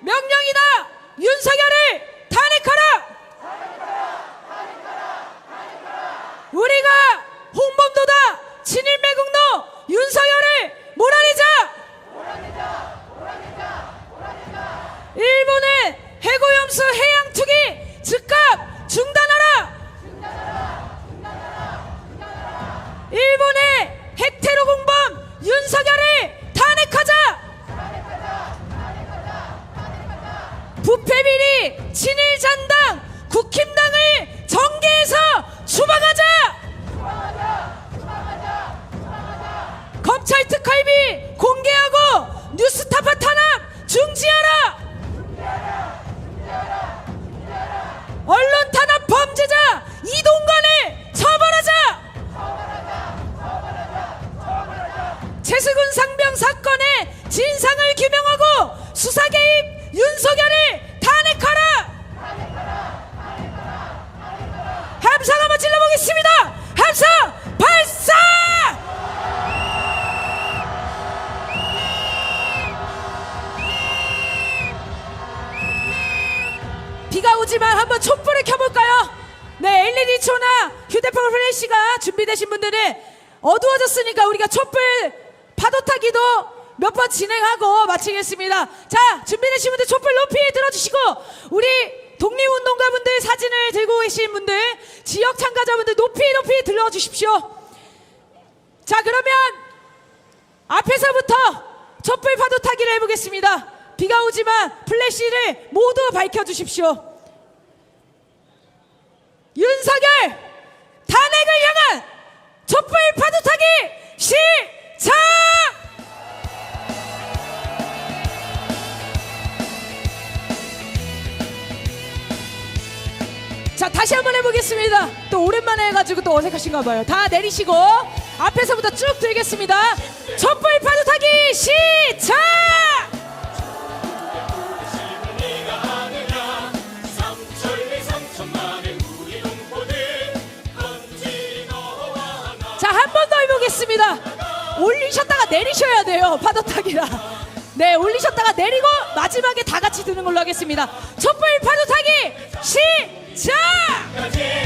명령이다. 윤석열을 탄핵하라. 우리가 홍범도다. 친일 매국노 윤석열을 몰아내자. 일본의 해고염수 해양 투기 즉각 중단하라. 일본의 핵테러 공범 윤석열을 탄핵하자. 부패 비리 친일 잔당 국힘당을 정계에서 추방하자. 검찰 특활비 공개하고 뉴스타파 탄압 중지하라. 언론 탄압 범죄자 이동관을 처벌하자. 최수근 상병 사건의 진상을 규명하고 수사 개입 윤석열을 탄핵하라. 함성 한번 질러보겠습니다. 함성 발사! 비가 오지만 한번 촛불을 켜볼까요? 네, LED 초나 휴대폰 플래시가 준비되신 분들은 어두워졌으니까 우리가 촛불 파도 타기도 몇 번 진행하고 마치겠습니다. 자, 준비되신 분들 촛불 높이 들어주시고 우리 독립운동가분들 사진을 들고 계신 분들 지역 참가자분들 높이 높이 들어주십시오. 자, 그러면 앞에서부터 촛불 파도 타기를 해보겠습니다. 비가 오지만 플래시를 모두 밝혀주십시오. 자 다시 한번 해보겠습니다. 또 오랜만에 해가지고 또 어색하신가 봐요. 다 내리시고 앞에서부터 쭉 들겠습니다. 촛불 파도 타기 시작! 자, 한 번 더 해보겠습니다. 올리셨다가 내리셔야 돼요. 파도 타기라. 네, 올리셨다가 내리고 마지막에 다 같이 드는 걸로 하겠습니다. 촛불 파도 타기 시작! 十二